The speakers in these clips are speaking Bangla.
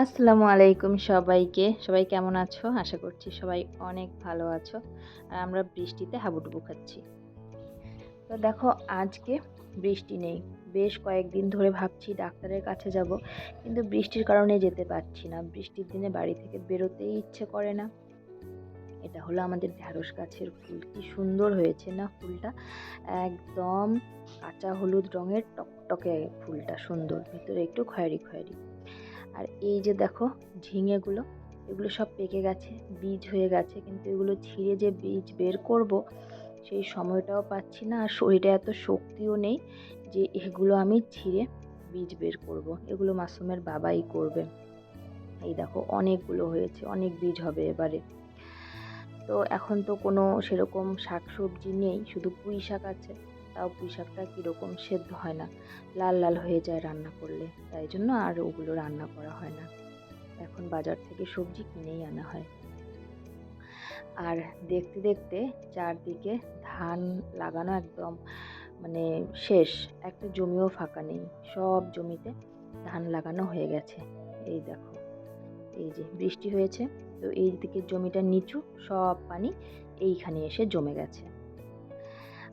আসসালামু আলাইকুম সবাইকে। সবাই কেমন আছো? আশা করছি সবাই অনেক ভালো আছো। আর আমরা বৃষ্টিতে হাবুডুবু খাচ্ছি। তো দেখো, আজকে বৃষ্টি নেই। বেশ কয়েকদিন ধরে ভাবছি ডাক্তারের কাছে যাব, কিন্তু বৃষ্টির কারণে যেতে পারছি না। বৃষ্টির দিনে বাড়ি থেকে বেরোতেই ইচ্ছে করে না। এটা হলো আমাদের ঢ্যাঁড়স গাছের ফুল। কি সুন্দর হয়েছে না ফুলটা? একদম কাঁচা হলুদ রঙের টকটকে ফুলটা সুন্দর। ভিতরে একটু খয়েরি খয়েরি। আর এই যে দেখো ঝিঙেগুলো, এগুলো সব পেকে গেছে, বীজ হয়ে গেছে, কিন্তু এগুলো ছিঁড়ে যে বীজ বের করব, সেই সময়টাও পাচ্ছি না। আর শরীরে এত শক্তিও নেই যে এগুলো আমি ছিঁড়ে বীজ বের করব। এগুলো মাসুমের বাবাই করবে। এই দেখো অনেকগুলো হয়েছে, অনেক বীজ হবে এবারে। তো এখন তো কোনো সেরকম শাক সবজি নেই, শুধু পুঁই শাক আছে। তাও পুঁই শাকটা কীরকম সেদ্ধ হয় না। লাল লাল হয়ে যায় রান্না করলে, তাই জন্য আর ওগুলো রান্না করা হয় না। এখন বাজার থেকে সবজি কিনেই আনা হয়। আর দেখতে দেখতে চারদিকে ধান লাগানো একদম মানে শেষ, একটা জমিও ফাঁকা নেই। সব জমিতে ধান লাগানো হয়ে গেছে। এই দেখো, এই যে বৃষ্টি হয়েছে, তো এই দিকে জমিটা নিচু, সব পানি এইখানে এসে জমে গেছে।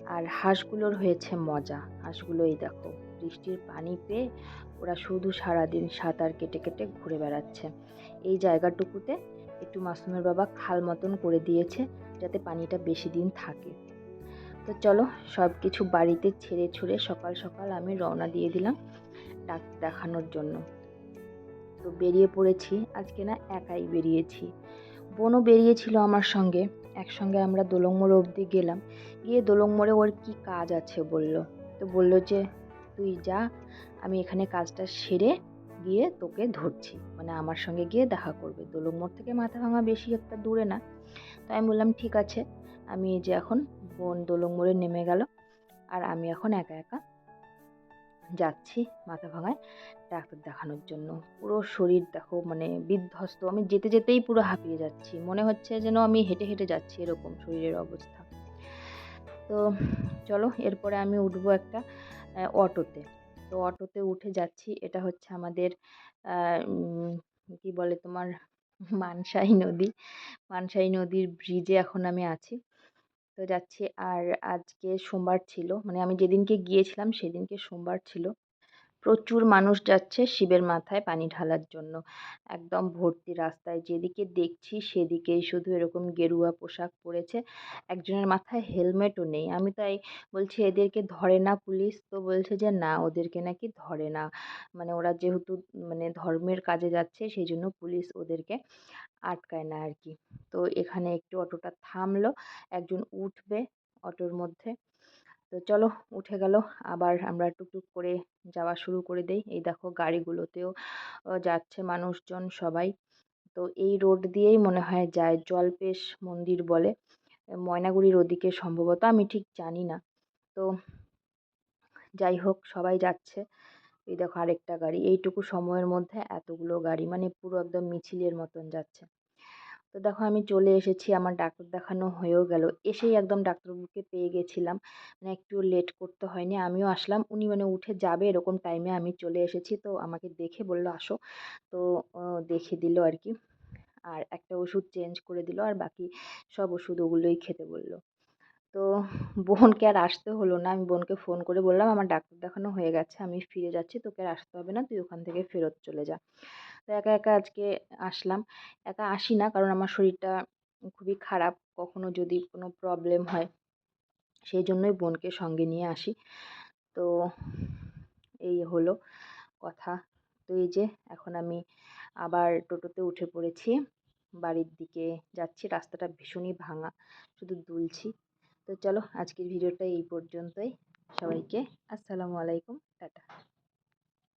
আর হাঁসগুলোর হয়েছে মজা। হাঁসগুলো এই দেখো, বৃষ্টির পানি পেয়ে ওরা শুধু সারাদিন সাঁতার কেটে কেটে ঘুরে বেড়াচ্ছে। এই জায়গাটুকুতে একটু মাসুমের বাবা খাল মতন করে দিয়েছে যাতে পানিটা বেশি দিন থাকে। তো চলো সব কিছু বাড়িতে ছেড়ে ছুড়ে সকাল সকাল আমি রওনা দিয়ে দিলাম ডাক দেখানোর জন্য। তো বেরিয়ে পড়েছি, আজকে না একাই বেরিয়েছি। বোনও বেরিয়েছিল আমার সঙ্গে। একসঙ্গে আমরা দোলং মোড় অবধি গেলাম। গিয়ে দোলং মোড়ে ওর কী কাজ আছে বলল। তো বলল যে, তুই যা, আমি এখানে কাজটা সেরে গিয়ে তোকে ধরছি। মানে আমার সঙ্গে গিয়ে দেখা করবে। দোলং মোড় থেকে মাথা ভাঙা বেশি একটা দূরে না। তো আমি বললাম, ঠিক আছে। আমি যে এখন বোন দোলং মোড়ে নেমে গেল। আর আমি এখন একা একা যাচ্ছি মাথা ভাঙায় ডাক্তার দেখানোর জন্য। পুরো শরীর দেখো মানে বিধ্বস্ত। আমি যেতে যেতেই পুরো হাঁপিয়ে যাচ্ছি। মনে হচ্ছে যেন আমি হেঁটে হেঁটে যাচ্ছি এরকম শরীরের অবস্থা। তো চলো, এরপরে আমি উঠবো একটা অটোতে। তো অটোতে উঠে যাচ্ছি। এটা হচ্ছে আমাদের কি বলে তোমার? মানসাই নদী। মানসাই নদীর ব্রিজে এখন আমি আছি। তো যাচ্ছি। আর আজকে সোমবার ছিল। মানে আমি যেদিনকে গিয়েছিলাম সেদিনকে সোমবার ছিল। প্রচুর মানুষ যাচ্ছে শিবের মাথায় পানি ঢালার জন্য। একদম ভর্তি রাস্তায়। যেদিকে দেখছি সেদিকেই শুধু এরকম গেরুয়া পোশাক পরেছে। একজনের মাথায় হেলমেটও নেই। আমি তাই বলছি, এদেরকে ধরে না পুলিশ? তো বলছে যে, না, ওদেরকে নাকি ধরে না। মানে ওরা যেহেতু মানে ধর্মের কাজে যাচ্ছে, সেই জন্য পুলিশ ওদেরকে আটকায় না আর কি। তো এখানে একটু অটোটা থামলো, একজন উঠবে অটোর মধ্যে। তো চলো, উঠে গেল। আবার আমরা টুকটুক করে যাওয়া শুরু করে দেই। এই দেখো গাড়িগুলোতেও যাচ্ছে মানুষজন সবাই। তো এই রোড দিয়েই মনে হয় যায় জলপেশ মন্দির বলে। ময়নাগুড়ির ওদিকে সম্ভবত, আমি ঠিক জানি না। তো যাই হোক, সবাই যাচ্ছে। এই দেখো আরেকটা গাড়ি। এইটুকু সময়ের মধ্যে এতগুলো গাড়ি মানে পুরো একদম মিছিলের মতন যাচ্ছে। তো দেখো আমি চলে এসেছি, আমার ডাক্তার দেখানো হয়েও গেল। এসেই একদম ডাক্তারবাবুকে পেয়ে গেছিলাম। মানে একটু লেট করতে হয়নি, আমিও আসলাম। উনি মানে উঠে যাবে এরকম টাইমে আমি চলে এসেছি। তো আমাকে দেখে বলল, আসো। তো দেখে দিল আর কি। আর একটা ওষুধ চেঞ্জ করে দিল, আর বাকি সব ওষুধ ওগুলোই খেতে বলল। তো বোনকে আর আসতে হলো না। আমি বোনকে ফোন করে বললাম, আমার ডাক্তার দেখানো হয়ে গেছে, আমি ফিরে যাচ্ছি, তোকে আর আসতে হবে না, তুই ওখান থেকে ফেরত চলে যা। তো একা একা আজকে আসলাম। একা আসি না, কারণ আমার শরীরটা খুবই খারাপ। কখনো যদি কোনো প্রবলেম হয়, সেই জন্যই বোনকে সঙ্গে নিয়ে আসি। তো এই হলো কথা। তো এই যে, এখন আমি আবার টোটোতে উঠে পড়েছি, বাড়ির দিকে যাচ্ছি, রাস্তাটা ভীষণই ভাঙা, শুধু দুলছি। তো চলো আজকের ভিডিওটা এই পর্যন্তই। সবাইকে আসসালামু আলাইকুম টাটা।